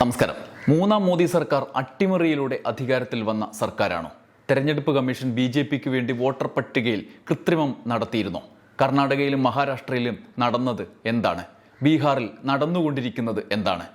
നമസ്കാരം. മൂന്നാം മോദി സർക്കാർ അട്ടിമറിയിലൂടെ അധികാരത്തിൽ വന്ന സർക്കാരാണോ? തെരഞ്ഞെടുപ്പ് കമ്മീഷൻ ബി ജെ പിക്ക് വേണ്ടി വോട്ടർ പട്ടികയിൽ കൃത്രിമം നടത്തിയിരുന്നോ? കർണാടകയിലും മഹാരാഷ്ട്രയിലും നടന്നത് എന്താണ്? ബീഹാറിൽ നടന്നുകൊണ്ടിരിക്കുന്നത് എന്താണ്?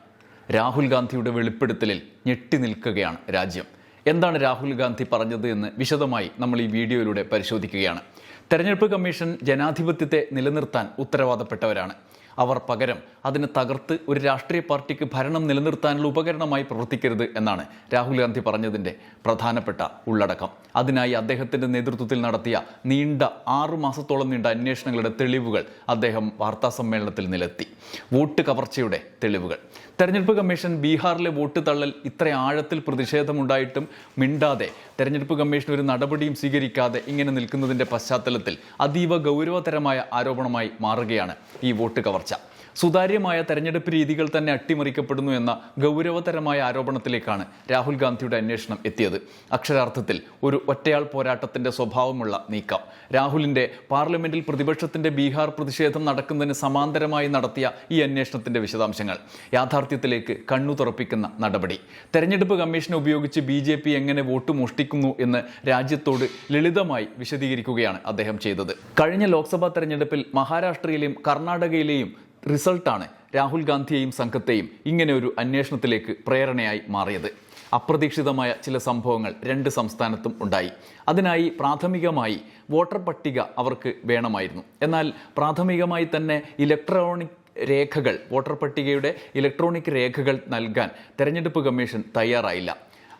രാഹുൽ ഗാന്ധിയുടെ വെളിപ്പെടുത്തലിൽ ഞെട്ടി നിൽക്കുകയാണ് രാജ്യം. എന്താണ് രാഹുൽ ഗാന്ധി പറഞ്ഞത് എന്ന് വിശദമായി നമ്മൾ ഈ വീഡിയോയിലൂടെ പരിശോധിക്കുകയാണ്. തെരഞ്ഞെടുപ്പ് കമ്മീഷൻ ജനാധിപത്യത്തെ നിലനിർത്താൻ ഉത്തരവാദപ്പെട്ടവരാണ്. അവർ പകരം. അതിനെ തകർത്ത് ഒരു രാഷ്ട്രീയ പാർട്ടിക്ക് ഭരണം നിലനിർത്താനുള്ള ഉപകരണമായി പ്രവർത്തിക്കരുത് എന്നാണ് രാഹുൽ ഗാന്ധി പറഞ്ഞതിന്റെ പ്രധാനപ്പെട്ട ഉള്ളടക്കം. അതിനായി അദ്ദേഹത്തിന്റെ നേതൃത്വത്തിൽ നടത്തിയ നീണ്ട ആറു മാസത്തോളം നീണ്ട അന്വേഷണങ്ങളുടെ തെളിവുകൾ അദ്ദേഹം വാർത്താ സമ്മേളനത്തിൽ നിലത്തി. വോട്ട് കവർച്ചയുടെ തെളിവുകൾ. തെരഞ്ഞെടുപ്പ് കമ്മീഷൻ ബീഹാറിലെ വോട്ട് തള്ളൽ ഇത്ര ആഴത്തിൽ പ്രതിഷേധമുണ്ടായിട്ടും മിണ്ടാതെ തെരഞ്ഞെടുപ്പ് കമ്മീഷൻ ഒരു നടപടിയും സ്വീകരിക്കാതെ ഇങ്ങനെ നിൽക്കുന്നതിന്റെ പശ്ചാത്തലത്തിൽ അതീവ ഗൗരവതരമായ ആരോപണമായി മാറുകയാണ് ഈ വോട്ട് കവർച്ച. സുതാര്യമായ തെരഞ്ഞെടുപ്പ് രീതികൾ തന്നെ അട്ടിമറിക്കപ്പെടുന്നു എന്ന ഗൗരവതരമായ ആരോപണത്തിലേക്കാണ് രാഹുൽ ഗാന്ധിയുടെ അന്വേഷണം എത്തിയത്. അക്ഷരാർത്ഥത്തിൽ ഒരു ഒറ്റയാൾ പോരാട്ടത്തിന്റെ സ്വഭാവമുള്ള നീക്കം. രാഹുലിന്റെ പാർലമെന്റിൽ പ്രതിപക്ഷത്തിന്റെ ബീഹാർ പ്രതിഷേധം നടക്കുന്നതിന് സമാന്തരമായി നടത്തിയ ഈ അന്വേഷണത്തിന്റെ വിശദാംശങ്ങൾ. യാഥാർത്ഥ്യത്തിലേക്ക് കണ്ണു തുറപ്പിക്കുന്ന നടപടി. തെരഞ്ഞെടുപ്പ് കമ്മീഷനെ ഉപയോഗിച്ച് ബി ജെ പി എങ്ങനെ വോട്ട് മോഷ്ടിക്കുന്നു എന്ന് രാജ്യത്തോട് ലളിതമായി വിശദീകരിക്കുകയാണ് അദ്ദേഹം ചെയ്തത്. കഴിഞ്ഞ ലോക്സഭാ തെരഞ്ഞെടുപ്പിൽ മഹാരാഷ്ട്രയിലെയും കർണാടകയിലെയും റിസൾട്ടാണ് രാഹുൽ ഗാന്ധിയെയും സംഘത്തെയും ഇങ്ങനെ ഒരു അന്വേഷണത്തിലേക്ക് പ്രേരണയായി മാറിയത്. അപ്രതീക്ഷിതമായ ചില സംഭവങ്ങൾ രണ്ട് സംസ്ഥാനത്തും ഉണ്ടായി. അതിനായി പ്രാഥമികമായി വോട്ടർ പട്ടിക അവർക്ക് വേണമായിരുന്നു. എന്നാൽ പ്രാഥമികമായി തന്നെ ഇലക്ട്രോണിക് രേഖകൾ വോട്ടർ പട്ടികയുടെ ഇലക്ട്രോണിക് രേഖകൾ നൽകാൻ തെരഞ്ഞെടുപ്പ് കമ്മീഷൻ തയ്യാറായില്ല.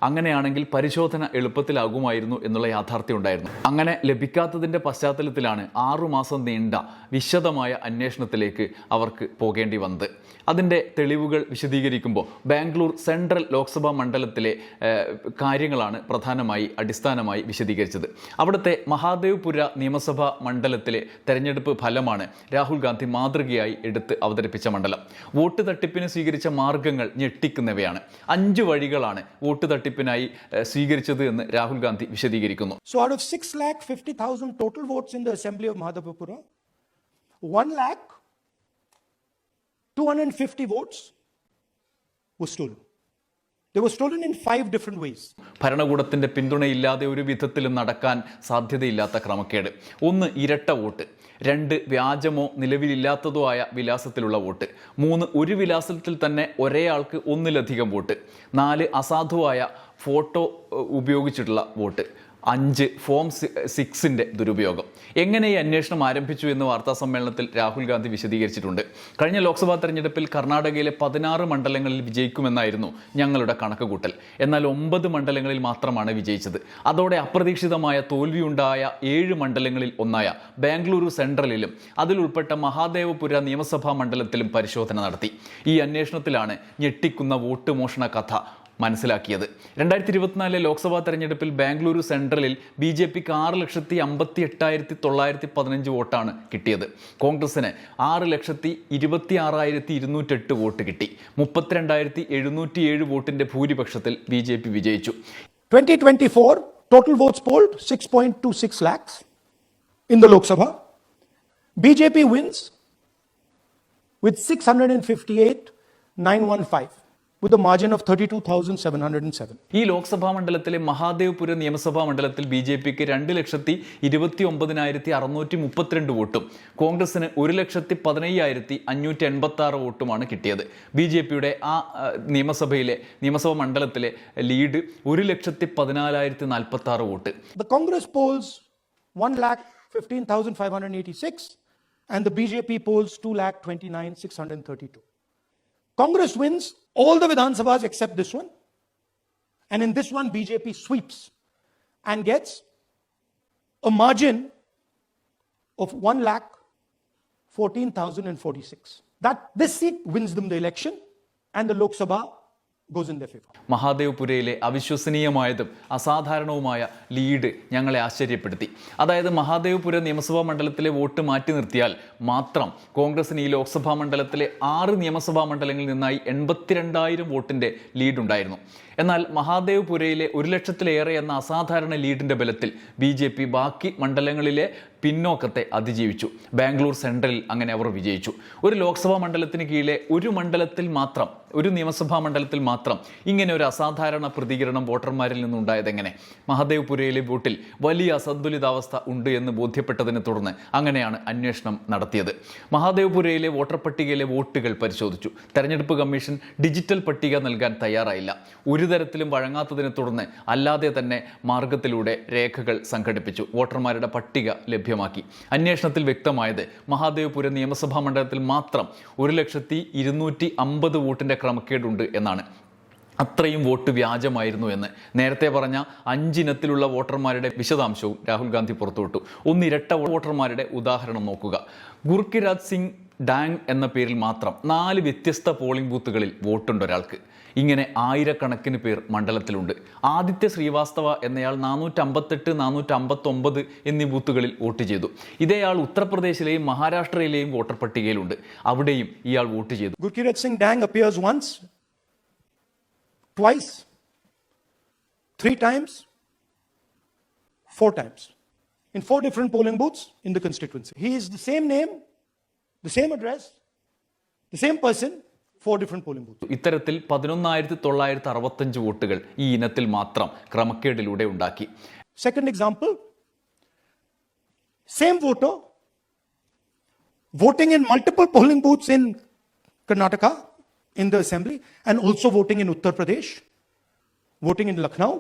അങ്ങനെയാണെങ്കിൽ പരിശോധന എളുപ്പത്തിലാകുമായിരുന്നു എന്നുള്ള യാഥാർത്ഥ്യം ഉണ്ടായിരുന്നു. അങ്ങനെ ലഭിക്കാത്തതിന്റെ പശ്ചാത്തലത്തിലാണ് ആറുമാസം നീണ്ട വിശദമായ അന്വേഷണത്തിലേക്ക് അവർക്ക് പോകേണ്ടി വന്നത്. അതിന്റെ തെളിവുകൾ വിശദീകരിക്കുമ്പോൾ ബാംഗ്ലൂർ സെൻട്രൽ ലോക്സഭാ മണ്ഡലത്തിലെ കാര്യങ്ങളാണ് പ്രധാനമായി അടിസ്ഥാനമായി വിശദീകരിച്ചത്. അവിടുത്തെ മഹാദേവ്പുര നിയമസഭാ മണ്ഡലത്തിലെ തെരഞ്ഞെടുപ്പ് ഫലമാണ് രാഹുൽ ഗാന്ധി മാതൃകയായി എടുത്ത് അവതരിപ്പിച്ച മണ്ഡലം. വോട്ട് തട്ടിപ്പിന് സ്വീകരിച്ച മാർഗങ്ങൾ ഞെട്ടിക്കുന്നവയാണ്. അഞ്ച് വഴികളാണ് വോട്ട് തട്ടിപ്പിനായി സ്വീകരിച്ചത് എന്ന് രാഹുൽ ഗാന്ധി വിശദീകരിക്കുന്നു So out of 6 lakh 50,000 total votes in the assembly of Madhavapura, 1 lakh 250 votes were stolen. They were stolen in five different ways. ഭരണകൂടത്തിന്റെ പിന്തുണയില്ലാതെ ഒരു വിധത്തിലും നടക്കാൻ സാധ്യതയില്ലാത്ത ക്രമക്കേട് ഒന്ന് ഇരട്ട വോട്ട് രണ്ട് വ്യാജമോ നിലവിലില്ലാത്തതോ ആയ വിലാസത്തിലുള്ള വോട്ട്. മൂന്ന് ഒരു വിലാസത്തിൽ തന്നെ ഒരേയാൾക്ക് ഒന്നിലധികം വോട്ട്. നാല് അസാധുവായ ഫോട്ടോ ഉപയോഗിച്ചിട്ടുള്ള വോട്ട്. അഞ്ച് ഫോം സി- സിക്സിന്റെ ദുരുപയോഗം. എങ്ങനെ ഈ അന്വേഷണം ആരംഭിച്ചു എന്ന് വാർത്താ സമ്മേളനത്തിൽ രാഹുൽ ഗാന്ധി വിശദീകരിച്ചിട്ടുണ്ട്. കഴിഞ്ഞ ലോക്സഭാ തെരഞ്ഞെടുപ്പിൽ കർണാടകയിലെ പതിനാറ് മണ്ഡലങ്ങളിൽ വിജയിക്കുമെന്നായിരുന്നു ഞങ്ങളുടെ കണക്കുകൂട്ടൽ. എന്നാൽ ഒമ്പത് മണ്ഡലങ്ങളിൽ മാത്രമാണ് വിജയിച്ചത്. അതോടെ അപ്രതീക്ഷിതമായ തോൽവിയുണ്ടായ ഏഴ് മണ്ഡലങ്ങളിൽ ഒന്നായ ബാംഗ്ലൂരു സെൻട്രലിലും അതിലുൾപ്പെട്ട മഹാദേവപുര നിയമസഭാ മണ്ഡലത്തിലും പരിശോധന നടത്തി. ഈ അന്വേഷണത്തിലാണ് ഞെട്ടിക്കുന്ന വോട്ട് മോഷണ കഥ മനസ്സിലാക്കിയത്. രണ്ടായിരത്തി ഇരുപത്തിനാലിലെ ലോക്സഭാ തെരഞ്ഞെടുപ്പിൽ ബാംഗ്ലൂരു സെൻട്രലിൽ ബി ജെ പിക്ക് ആറ് ലക്ഷത്തി അമ്പത്തി എട്ടായിരത്തി തൊള്ളായിരത്തി പതിനഞ്ച് വോട്ടാണ് കിട്ടിയത്. കോൺഗ്രസിന് ആറ് ലക്ഷത്തി ഇരുപത്തി ആറായിരത്തി ഇരുന്നൂറ്റെട്ട് വോട്ട് കിട്ടി. മുപ്പത്തിരണ്ടായിരത്തി എഴുന്നൂറ്റി ഏഴ് വോട്ടിന്റെ ഭൂരിപക്ഷത്തിൽ ബി ജെ പി വിജയിച്ചു. 2024, total votes polled 6.26 lakhs in the Lok Sabha. BJP wins with 658,915 with a margin of 32,707. ഈ ലോക്സഭാ മണ്ഡലത്തിലെ മഹാദേവ്പുര നിയമസഭാ മണ്ഡലത്തിൽ ബി ജെ പിക്ക് രണ്ട് ലക്ഷത്തി ഇരുപത്തി ഒമ്പതിനായിരത്തി അറുന്നൂറ്റി മുപ്പത്തിരണ്ട് വോട്ടും കോൺഗ്രസിന് ഒരു ലക്ഷത്തി പതിനയ്യായിരത്തി അഞ്ഞൂറ്റി എൺപത്തി ആറ് വോട്ടുമാണ് കിട്ടിയത് ബി ജെ പിയുടെ ആ നിയമസഭയിലെ നിയമസഭാ മണ്ഡലത്തിലെ ലീഡ് ഒരു ലക്ഷത്തി പതിനാലായിരത്തി നാൽപ്പത്തി ആറ് vote the Congress polls one lakh fifteen thousand five hundred eighty six and The Congress polls 1 lakh 15,586 and the BJP polls 2 lakh 29,632. Congress wins all the Vidhan Sabhas except this one. And in this one, BJP sweeps and gets a margin of 1 lakh 14,046. That this seat wins them the election and the Lok Sabha മഹാദേവ്പുരയിലെ അവിശ്വസനീയമായതും അസാധാരണവുമായ lead ഞങ്ങളെ ആശ്ചര്യപ്പെടുത്തി. അതായത് മഹാദേവ്പുര നിയമസഭാ മണ്ഡലത്തിലെ vote മാറ്റി നിർത്തിയാൽ മാത്രം കോൺഗ്രസിന് ഈ ലോക്സഭാ മണ്ഡലത്തിലെ ആറ് നിയമസഭാ മണ്ഡലങ്ങളിൽ നിന്നായി എൺപത്തിരണ്ടായിരം വോട്ടിന്റെ ലീഡുണ്ടായിരുന്നു. എന്നാൽ മഹാദേവ്പുരയിലെ ഒരു ലക്ഷത്തിലേറെ എന്ന അസാധാരണ ലീഡിന്റെ ബലത്തിൽ ബി ജെ പി ബാക്കി മണ്ഡലങ്ങളിലെ പിന്നോക്കത്തെ അതിജീവിച്ചു. ബാംഗ്ലൂർ സെൻട്രലിൽ അങ്ങനെ അവർ വിജയിച്ചു. ഒരു ലോക്സഭാ മണ്ഡലത്തിന് കീഴിലെ ഒരു മണ്ഡലത്തിൽ മാത്രം ഒരു നിയമസഭാ മണ്ഡലത്തിൽ മാത്രം ഇങ്ങനെ ഒരു അസാധാരണ പ്രതികരണം വോട്ടർമാരിൽ നിന്നുണ്ടായത് എങ്ങനെ? മഹാദേവ്പുരയിലെ വോട്ടിൽ വലിയ അസന്തുലിതാവസ്ഥ ഉണ്ട് എന്ന് ബോധ്യപ്പെട്ടതിനെ തുടർന്ന് അങ്ങനെയാണ് അന്വേഷണം നടത്തിയത്. മഹാദേവ്പുരയിലെ വോട്ടർ പട്ടികയിലെ വോട്ടുകൾ പരിശോധിച്ചു. തെരഞ്ഞെടുപ്പ് കമ്മീഷൻ ഡിജിറ്റൽ പട്ടിക നൽകാൻ തയ്യാറായില്ല. ഒരു തരത്തിലും വഴങ്ങാത്തതിനെ തുടർന്ന് അല്ലാതെ തന്നെ മാർഗത്തിലൂടെ രേഖകൾ സംഘടിപ്പിച്ചു. വോട്ടർമാരുടെ പട്ടിക ലഭ്യമാക്കി. അന്വേഷണത്തിൽ വ്യക്തമായത് മഹാദേവ്പുര നിയമസഭാ മണ്ഡലത്തിൽ മാത്രം ഒരു ലക്ഷത്തി ഇരുന്നൂറ്റി അമ്പത് വോട്ടിന്റെ ക്രമക്കേടുണ്ട് എന്നാണ്. അത്രയും വോട്ട് വ്യാജമായിരുന്നു എന്ന്. നേരത്തെ പറഞ്ഞ അഞ്ചിനത്തിലുള്ള വോട്ടർമാരുടെ വിശദാംശവും രാഹുൽ ഗാന്ധി പുറത്തുവിട്ടു. ഒന്നിരട്ട വോട്ടർമാരുടെ ഉദാഹരണം നോക്കുക. ഗുർക്കിരാജ് സിംഗ് ഡാങ് എന്ന പേരിൽ മാത്രം നാല് വ്യത്യസ്ത പോളിംഗ് ബൂത്തുകളിൽ വോട്ടുണ്ട് ഒരാൾക്ക്. ഇങ്ങനെ ആയിരക്കണക്കിന് പേർ മണ്ഡലത്തിലുണ്ട്. ആദിത്യ ശ്രീവാസ്തവ എന്നയാൾ നാനൂറ്റമ്പത്തെട്ട് നാനൂറ്റമ്പത്തൊമ്പത് എന്നീ ബൂത്തുകളിൽ വോട്ട് ചെയ്തു. ഇതേയാൾ ഉത്തർപ്രദേശിലെയും മഹാരാഷ്ട്രയിലെയും വോട്ടർ പട്ടികയിലുണ്ട്. അവിടെയും ഇയാൾ വോട്ട് ചെയ്തു. Gurkirat Singh Dang appears once twice three times four times in four different polling booths in the constituency. He is the same name, the same address, the same person, four different polling booths. ഇത്തരത്തിൽ പതിനൊന്നായിരത്തി തൊള്ളായിരത്തി അറുപത്തഞ്ച് വോട്ടുകൾ ഈ ഇനത്തിൽ മാത്രം ക്രമക്കേടിലൂടെ ഉണ്ടാക്കി Second example same voter voting in multiple polling booths in Karnataka in the assembly and also voting in Uttar Pradesh, voting in Lucknow,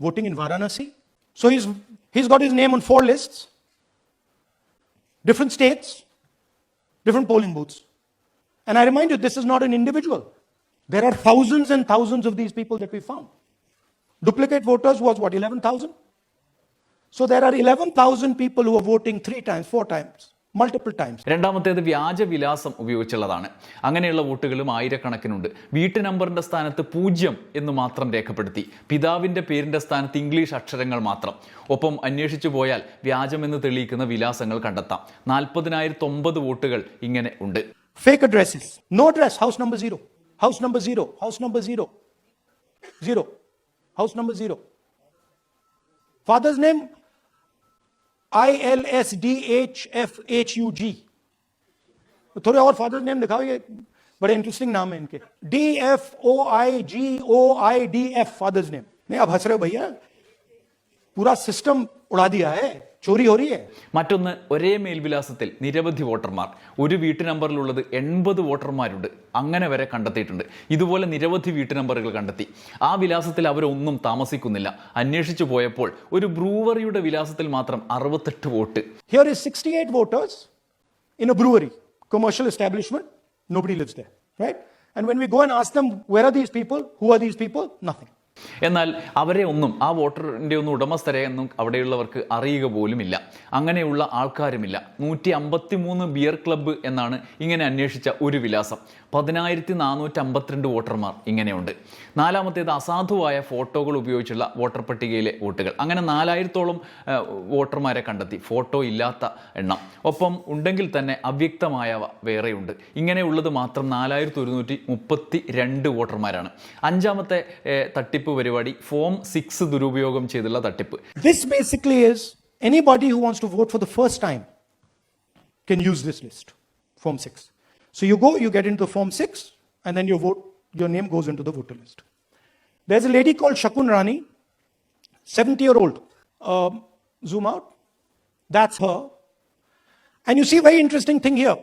voting in Varanasi. So he's, he's got his name on four lists, different states, different polling booths. And I remind you, this is not an individual. There are thousands and thousands of these people that we found. Duplicate voters was what, 11,000? So there are 11,000 people who are voting three times, four times, multiple times രണ്ടാമത്തേത് വ്യാജവിലാസം ഉപയോഗിച്ചുള്ളതാണ്. അങ്ങനെയുള്ള വോട്ടുകളും ആയിരക്കണക്കിനുണ്ട്. വീട്ടു നമ്പറിന്റെ സ്ഥാനത്ത് പൂജ്യം എന്ന് മാത്രം രേഖപ്പെടുത്തി. പിതാവിന്റെ പേരിന്റെ സ്ഥാനത്ത് ഇംഗ്ലീഷ് അക്ഷരങ്ങൾ മാത്രം. ഒപ്പം അന്വേഷിച്ചു പോയാൽ വ്യാജമെന്ന് തെളിയിക്കുന്ന വിലാസങ്ങൾ കണ്ടെത്താം. നാൽപ്പതിനായിരത്തി ഒമ്പത് വോട്ടുകൾ ഇങ്ങനെ ഉണ്ട്. Fake addresses no address house number zero house number zero house number zero zero house number zero father's name I L S D H F H U G थोड़े और फादर नेम दिखाओ, ये बड़े इंटरेस्टिंग नाम है इनके। D F O I G O I D F father's name. नहीं, आप हंस रहे हो भैया। पूरा सिस्टम उड़ा दिया है। ചൊറി ഒറിയേ മറ്റൊന്ന് ഒരേ മേൽവിലാസത്തിൽ നിരവധി വോട്ടർമാർ. ഒരു വീട്ടു നമ്പറിലുള്ളത് എൺപത് വോട്ടർമാരുണ്ട്. അങ്ങനെ വരെ കണ്ടെത്തിയിട്ടുണ്ട്. ഇതുപോലെ നിരവധി വീട്ടു നമ്പറുകൾ കണ്ടെത്തി. ആ വിലാസത്തിൽ അവരൊന്നും താമസിക്കുന്നില്ല. അന്വേഷിച്ചു പോയപ്പോൾ ഒരു ബ്രൂവറിയുടെ വിലാസത്തിൽ മാത്രം അറുപത്തെട്ട് vote. Here is sixty eight voters in a brewery commercial establishment nobody lives there right and when we go and ask them where are these people who are these people nothing എന്നാൽ അവരെ ഒന്നും ആ വോട്ടറിന്റെ ഒന്നും ഉടമസ്ഥരെ ഒന്നും അവിടെയുള്ളവർക്ക് അറിയുക പോലുമില്ല. അങ്ങനെയുള്ള ആൾക്കാരുമില്ല. നൂറ്റി അമ്പത്തി മൂന്ന് ബിയർ ക്ലബ്ബ് എന്നാണ് ഇങ്ങനെ അന്വേഷിച്ച ഒരു വിലാസം. പതിനായിരത്തി നാനൂറ്റി അമ്പത്തിരണ്ട് വോട്ടർമാർ ഇങ്ങനെയുണ്ട്. നാലാമത്തേത് അസാധുവായ ഫോട്ടോകൾ ഉപയോഗിച്ചുള്ള വോട്ടർ പട്ടികയിലെ വോട്ടുകൾ. അങ്ങനെ നാലായിരത്തോളം വോട്ടർമാരെ കണ്ടെത്തി. ഫോട്ടോ ഇല്ലാത്ത എണ്ണം. ഒപ്പം ഉണ്ടെങ്കിൽ തന്നെ അവ്യക്തമായവ വേറെയുണ്ട്. ഇങ്ങനെയുള്ളത് മാത്രം നാലായിരത്തി ഒരുന്നൂറ്റി മുപ്പത്തി രണ്ട് വോട്ടർമാരാണ്. അഞ്ചാമത്തെ ഏ, തട്ടിപ്പ് പരിപാടി ഫോം സിക്സ് ദുരുപയോഗം ചെയ്തുള്ള തട്ടിപ്പ് This basically is anybody who wants to vote for the first time can use this list, Form 6. So you go, you get into Form 6, and then your vote, your name goes into the voter list. There's a lady called Shakun Rani, 70 year old. Um, zoom out. That's her. And you see a very interesting thing here.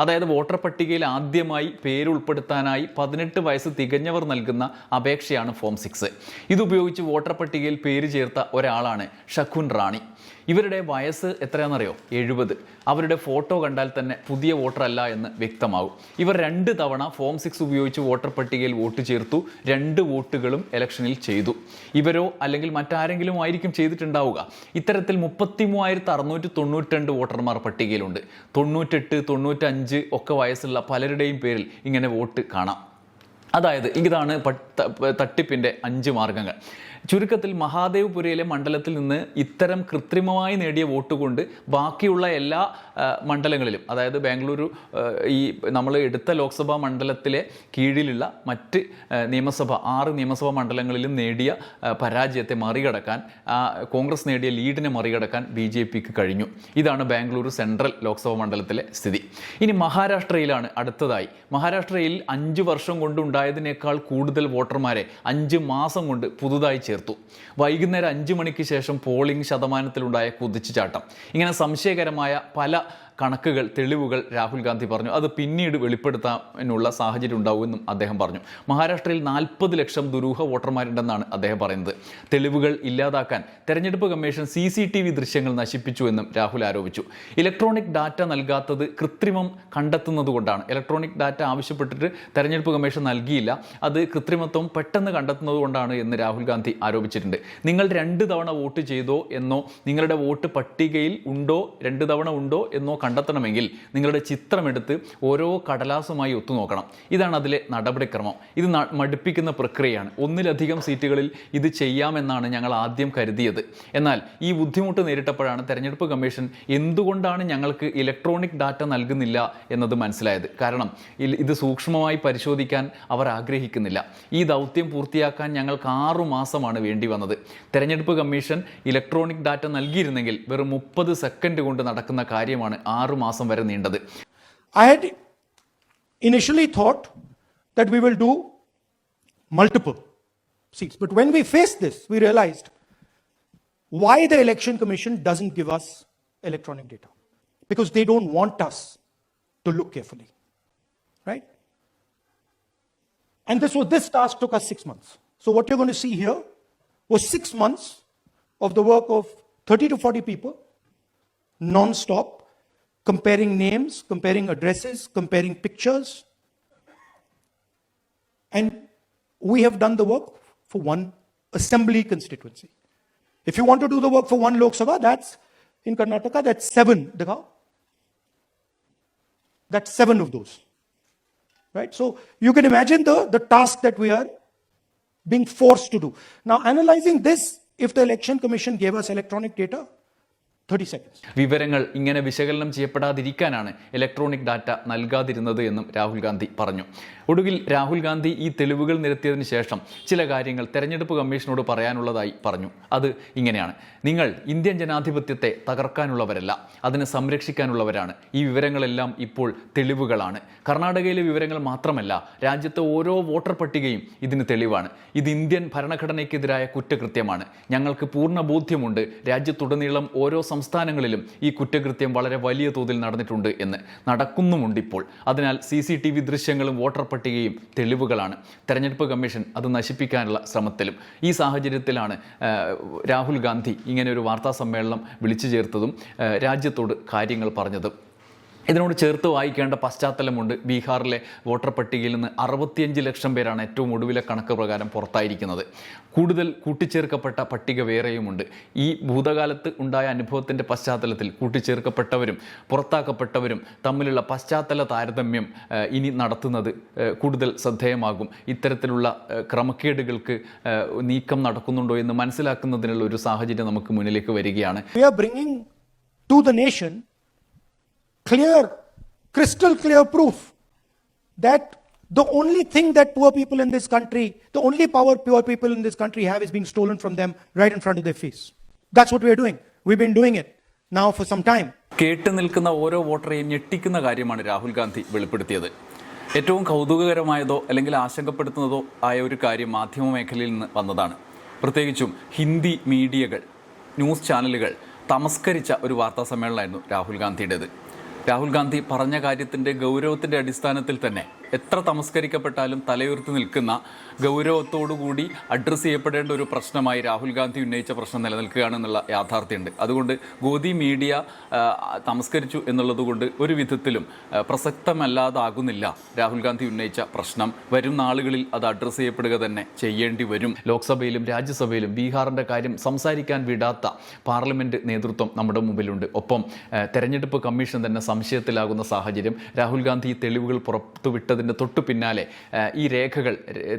അതായത് voter പട്ടികയിൽ ആദ്യമായി പേര് ഉൾപ്പെടുത്താനായി പതിനെട്ട് വയസ്സ് തികഞ്ഞവർ നൽകുന്ന അപേക്ഷയാണ് ഫോം സിക്സ്. ഇതുപയോഗിച്ച് വോട്ടർ പട്ടികയിൽ പേര് ചേർത്ത ഒരാളാണ് ഷഖുൻ റാണി. ഇവരുടെ വയസ്സ് എത്രയാണെന്നറിയോ? എഴുപത്. അവരുടെ ഫോട്ടോ കണ്ടാൽ തന്നെ പുതിയ വോട്ടറല്ല എന്ന് വ്യക്തമാകും. ഇവർ രണ്ട് തവണ ഫോം സിക്സ് ഉപയോഗിച്ച് വോട്ടർ പട്ടികയിൽ വോട്ട് ചേർത്തു രണ്ട് വോട്ടുകളും ഇലക്ഷനിൽ ചെയ്തു. ഇവരോ അല്ലെങ്കിൽ മറ്റാരെങ്കിലും ആയിരിക്കും ചെയ്തിട്ടുണ്ടാവുക. ഇത്തരത്തിൽ മുപ്പത്തി മൂവായിരത്തി അറുന്നൂറ്റി തൊണ്ണൂറ്റി വോട്ടർമാർ പട്ടികയിലുണ്ട്. തൊണ്ണൂറ്റെട്ട് തൊണ്ണൂറ്റഞ്ച് ഒക്കെ വയസ്സുള്ള പലരുടെയും പേരിൽ ഇങ്ങനെ വോട്ട് കാണാം. അതായത് ഇതാണ് പ- ത- തട്ടിപ്പിന്റെ അഞ്ച് മാർഗങ്ങൾ. ചുരുക്കത്തിൽ മഹാദേവ്പുരയിലെ മണ്ഡലത്തിൽ നിന്ന് ഇത്തരം കൃത്രിമമായി നേടിയ വോട്ട് കൊണ്ട് ബാക്കിയുള്ള എല്ലാ മണ്ഡലങ്ങളിലും അതായത് ബാംഗ്ലൂരു ഈ നമ്മൾ എടുത്ത ലോക്സഭാ മണ്ഡലത്തിലെ കീഴിലുള്ള മറ്റ് നിയമസഭ ആറ് നിയമസഭാ മണ്ഡലങ്ങളിലും നേടിയ പരാജയത്തെ മറികടക്കാൻ കോൺഗ്രസ് നേടിയ ലീഡിനെ മറികടക്കാൻ ബി ജെ പിക്ക് കഴിഞ്ഞു. ഇതാണ് ബാംഗ്ലൂരു സെൻട്രൽ ലോക്സഭാ മണ്ഡലത്തിലെ സ്ഥിതി. ഇനി മഹാരാഷ്ട്രയിലാണ് അടുത്തതായി. മഹാരാഷ്ട്രയിൽ അഞ്ച് വർഷം കൊണ്ടുണ്ടായതിനേക്കാൾ കൂടുതൽ കൂടുതൽ വോട്ടർമാരെ അഞ്ച് മാസം കൊണ്ട് പുതുതായി ചേർത്തു. വൈകുന്നേരം അഞ്ച് മണിക്ക് ശേഷം പോളിംഗ് ശതമാനത്തിലുണ്ടായ കുതിച്ചുചാട്ടം. ഇങ്ങനെ സംശയകരമായ പല കണക്കുകൾ തെളിവുകൾ രാഹുൽ ഗാന്ധി പറഞ്ഞു. അത് പിന്നീട് വെളിപ്പെടുത്താനുള്ള സാഹചര്യം ഉണ്ടാവുമെന്നും അദ്ദേഹം പറഞ്ഞു. മഹാരാഷ്ട്രയിൽ നാൽപ്പത് ലക്ഷം ദുരൂഹ വോട്ടർമാരുണ്ടെന്നാണ് അദ്ദേഹം പറയുന്നത്. തെളിവുകൾ ഇല്ലാതാക്കാൻ തെരഞ്ഞെടുപ്പ് commission C C T V ദൃശ്യങ്ങൾ നശിപ്പിച്ചു എന്നും രാഹുൽ ആരോപിച്ചു. ഇലക്ട്രോണിക് ഡാറ്റ നൽകാത്തത് കൃത്രിമം കണ്ടെത്തുന്നത് കൊണ്ടാണ് ഇലക്ട്രോണിക് ഡാറ്റ ആവശ്യപ്പെട്ടിട്ട് തെരഞ്ഞെടുപ്പ് കമ്മീഷൻ നൽകിയില്ല. അത് കൃത്രിമത്വം പെട്ടെന്ന് കണ്ടെത്തുന്നത് കൊണ്ടാണ് എന്ന് രാഹുൽ ഗാന്ധി ആരോപിച്ചിട്ടുണ്ട്. നിങ്ങൾ രണ്ട് തവണ വോട്ട് ചെയ്തോ എന്നോ നിങ്ങളുടെ വോട്ട് പട്ടികയിൽ ഉണ്ടോ രണ്ട് തവണ ഉണ്ടോ എന്നോ കണ്ടെത്തണമെങ്കിൽ നിങ്ങളുടെ ചിത്രമെടുത്ത് ഓരോ കടലാസുമായി ഒത്തുനോക്കണം. ഇതാണ് അതിലെ നടപടിക്രമം. ഇത് മടുപ്പിക്കുന്ന പ്രക്രിയയാണ്. ഒന്നിലധികം സീറ്റുകളിൽ ഇത് ചെയ്യാമെന്നാണ് ഞങ്ങൾ ആദ്യം കരുതിയത്. എന്നാൽ ഈ ബുദ്ധിമുട്ട് നേരിട്ടപ്പോഴാണ് തെരഞ്ഞെടുപ്പ് കമ്മീഷൻ എന്തുകൊണ്ടാണ് ഞങ്ങൾക്ക് ഇലക്ട്രോണിക് ഡാറ്റ നൽകുന്നില്ല എന്നത് മനസ്സിലായത്. കാരണം ഇത് സൂക്ഷ്മമായി പരിശോധിക്കാൻ അവർ ആഗ്രഹിക്കുന്നില്ല. ഈ ദൗത്യം പൂർത്തിയാക്കാൻ ഞങ്ങൾക്ക് ആറു മാസമാണ് വേണ്ടി വന്നത്. തെരഞ്ഞെടുപ്പ് കമ്മീഷൻ ഇലക്ട്രോണിക് ഡാറ്റ നൽകിയിരുന്നെങ്കിൽ വെറും മുപ്പത് സെക്കൻഡ് കൊണ്ട് നടക്കുന്ന കാര്യമാണ് ആറു മാസം വരെ നീണ്ടത് I had initially thought that we will do multiple seats. But when we faced this, we realized why the Election Commission doesn't give us electronic data. Because they don't want us to look carefully. Right? And this was this task took us six months. So what you're going to see here was six months of the work of 30 to 40 people, non-stop, comparing names, comparing addresses, comparing pictures. And we have done the work for one assembly constituency. If you want to do the work for one Lok Sabha, that's in Karnataka, that's seven. That's seven of those. Right? So you can imagine the, the task that we are being forced to do. Now, analyzing this, if the Election Commission gave us electronic data, 30 seconds വിവരങ്ങൾ ഇങ്ങനെ വിശകലനം ചെയ്യപ്പെടാതിരിക്കാനാണ് electronic data നൽകാതിരുന്നത് എന്നും രാഹുൽ ഗാന്ധി പറഞ്ഞു. ഒടുവിൽ രാഹുൽ ഗാന്ധി ഈ തെളിവുകൾ നിരത്തിയതിന് ശേഷം ചില കാര്യങ്ങൾ തെരഞ്ഞെടുപ്പ് കമ്മീഷനോട് പറയാനുള്ളതായി പറഞ്ഞു. അത് ഇങ്ങനെയാണ്. നിങ്ങൾ ഇന്ത്യൻ ജനാധിപത്യത്തെ തകർക്കാനുള്ളവരല്ല അതിനെ സംരക്ഷിക്കാനുള്ളവരാണ്. ഈ വിവരങ്ങളെല്ലാം ഇപ്പോൾ തെളിവുകളാണ്. കർണാടകയിലെ വിവരങ്ങൾ മാത്രമല്ല രാജ്യത്തെ ഓരോ വോട്ടർ പട്ടികയും ഇതിന് തെളിവാണ്. ഇത് ഇന്ത്യൻ ഭരണഘടനയ്ക്കെതിരായ കുറ്റകൃത്യമാണ്. ഞങ്ങൾക്ക് പൂർണ ബോധ്യമുണ്ട്. രാജ്യത്തുടനീളം ഓരോ സംസ്ഥാനങ്ങളിലും ഈ കുറ്റകൃത്യം വളരെ വലിയ തോതിൽ നടന്നിട്ടുണ്ട് എന്ന് നടക്കുന്നുമുണ്ട് ഇപ്പോൾ. അതിനാൽ സി സി ടി വി ദൃശ്യങ്ങളും വോട്ടർ പട്ടികയും തെളിവുകളാണ്. തെരഞ്ഞെടുപ്പ് കമ്മീഷൻ അത് നശിപ്പിക്കാനുള്ള ശ്രമത്തിലും. ഈ സാഹചര്യത്തിലാണ് രാഹുൽ ഗാന്ധി ഇങ്ങനെ ഒരു വാർത്താ സമ്മേളനം വിളിച്ചു ചേർത്തതും രാജ്യത്തോട് കാര്യങ്ങൾ പറഞ്ഞതും. ഇതിനോട് ചേർത്ത് വായിക്കേണ്ട പശ്ചാത്തലമുണ്ട്. ബീഹാറിലെ വോട്ടർ പട്ടികയിൽ നിന്ന് അറുപത്തിയഞ്ച് ലക്ഷം പേരാണ് ഏറ്റവും ഒടുവിലെ കണക്ക് പ്രകാരം പുറത്തായിരിക്കുന്നത്. കൂടുതൽ കൂട്ടിച്ചേർക്കപ്പെട്ട പട്ടിക വേറെയുമുണ്ട്. ഈ ഭൂതകാലത്ത് ഉണ്ടായ അനുഭവത്തിന്റെ പശ്ചാത്തലത്തിൽ കൂട്ടിച്ചേർക്കപ്പെട്ടവരും പുറത്താക്കപ്പെട്ടവരും തമ്മിലുള്ള പശ്ചാത്തല താരതമ്യം ഇനി നടത്തുന്നത് കൂടുതൽ ശ്രദ്ധേയമാകും. ഇത്തരത്തിലുള്ള ക്രമക്കേടുകൾക്ക് നീക്കം നടക്കുന്നുണ്ടോ എന്ന് മനസ്സിലാക്കുന്നതിനുള്ള ഒരു സാഹചര്യം നമുക്ക് മുന്നിലേക്ക് വരികയാണ്. Clear, crystal clear proof that the only thing that poor people in this country, the only power poor people in this country have is being stolen from them right in front of their face. That's what we are doing. We've been doing it now for some time. കേട്ട് നിൽക്കുന്ന ഓരോ വോട്ടറെയും ഞെട്ടിക്കുന്ന കാര്യമാണ് രാഹുൽ ഗാന്ധി വെളിപ്പെടുത്തിയത് ഏറ്റവും കൗതുകകരമായതോ അല്ലെങ്കിൽ ആശങ്കപ്പെടുത്തുന്നതോ ആയ ഒരു കാര്യം മാധ്യമ മേഖലയിൽ നിന്ന് വന്നതാണ് പ്രത്യേകിച്ചും ഹിന്ദി മീഡിയകൾ ന്യൂസ് ചാനലുകൾ തമസ്കരിച്ച ഒരു വാർത്താ സമ്മേളനമായിരുന്നു രാഹുൽ ഗാന്ധിയുടേത് രാഹുൽ ഗാന്ധി പറഞ്ഞ കാര്യത്തിന്റെ ഗൗരവത്തിന്റെ അടിസ്ഥാനത്തിൽ തന്നെ എത്ര തമസ്കരിക്കപ്പെട്ടാലും തലയുയർത്തി നിൽക്കുന്ന ഗൗരവത്തോടുകൂടി അഡ്രസ്സ് ചെയ്യപ്പെടേണ്ട ഒരു പ്രശ്നമായി രാഹുൽ ഗാന്ധി ഉന്നയിച്ച പ്രശ്നം നിലനിൽക്കുകയാണെന്നുള്ള യാഥാർത്ഥ്യമുണ്ട്. അതുകൊണ്ട് ഗോദി മീഡിയ തമസ്കരിച്ചു എന്നുള്ളത് കൊണ്ട് ഒരു വിധത്തിലും പ്രസക്തമല്ലാതാകുന്നില്ല രാഹുൽ ഗാന്ധി ഉന്നയിച്ച പ്രശ്നം. വരും നാളുകളിൽ അത് അഡ്രസ്സ് ചെയ്യപ്പെടുക തന്നെ ചെയ്യേണ്ടി വരും. ലോക്സഭയിലും രാജ്യസഭയിലും ബീഹാറിന്റെ കാര്യം സംസാരിക്കാൻ വിടാത്ത പാർലമെന്റ് നേതൃത്വം നമ്മുടെ മുമ്പിലുണ്ട്. ഒപ്പം തെരഞ്ഞെടുപ്പ് കമ്മീഷൻ തന്നെ സംശയത്തിലാകുന്ന സാഹചര്യം രാഹുൽ ഗാന്ധി തെളിവുകൾ പുറത്തുവിട്ടതിന് എന്നതിന്റെ തൊട്ടു പിന്നാലെ ഈ രേഖകൾ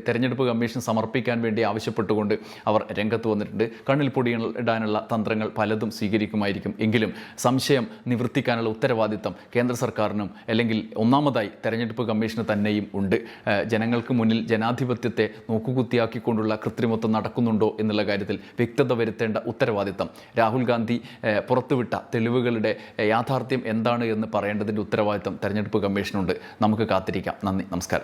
തെരഞ്ഞെടുപ്പ് കമ്മീഷൻ സമർപ്പിക്കാൻ വേണ്ടി ആവശ്യപ്പെട്ടുകൊണ്ട് അവർ രംഗത്ത് വന്നിട്ടുണ്ട്. കണ്ണിൽ പൊടിയിടാനുള്ള തന്ത്രങ്ങൾ പലതും സ്വീകരിക്കുമായിരിക്കും. എങ്കിലും സംശയം നിവർത്തിക്കാനുള്ള ഉത്തരവാദിത്തം കേന്ദ്ര സർക്കാരിനും അല്ലെങ്കിൽ ഒന്നാമതായി തെരഞ്ഞെടുപ്പ് കമ്മീഷന് തന്നെയും ഉണ്ട്. ജനങ്ങൾക്ക് മുന്നിൽ ജനാധിപത്യത്തെ നോക്കുകുത്തിയാക്കിക്കൊണ്ടുള്ള കൃത്രിമത്വം നടക്കുന്നുണ്ടോ എന്നുള്ള കാര്യത്തിൽ വ്യക്തത വരുത്തേണ്ട ഉത്തരവാദിത്തം. രാഹുൽ ഗാന്ധി പുറത്തുവിട്ട തെളിവുകളുടെ യാഥാർത്ഥ്യം എന്താണ് എന്ന് പറയേണ്ടതിന്റെ ഉത്തരവാദിത്തം തെരഞ്ഞെടുപ്പ് കമ്മീഷനുണ്ട്. നമുക്ക് കാത്തിരിക്കാം. നന്ദി നമസ്കാരം.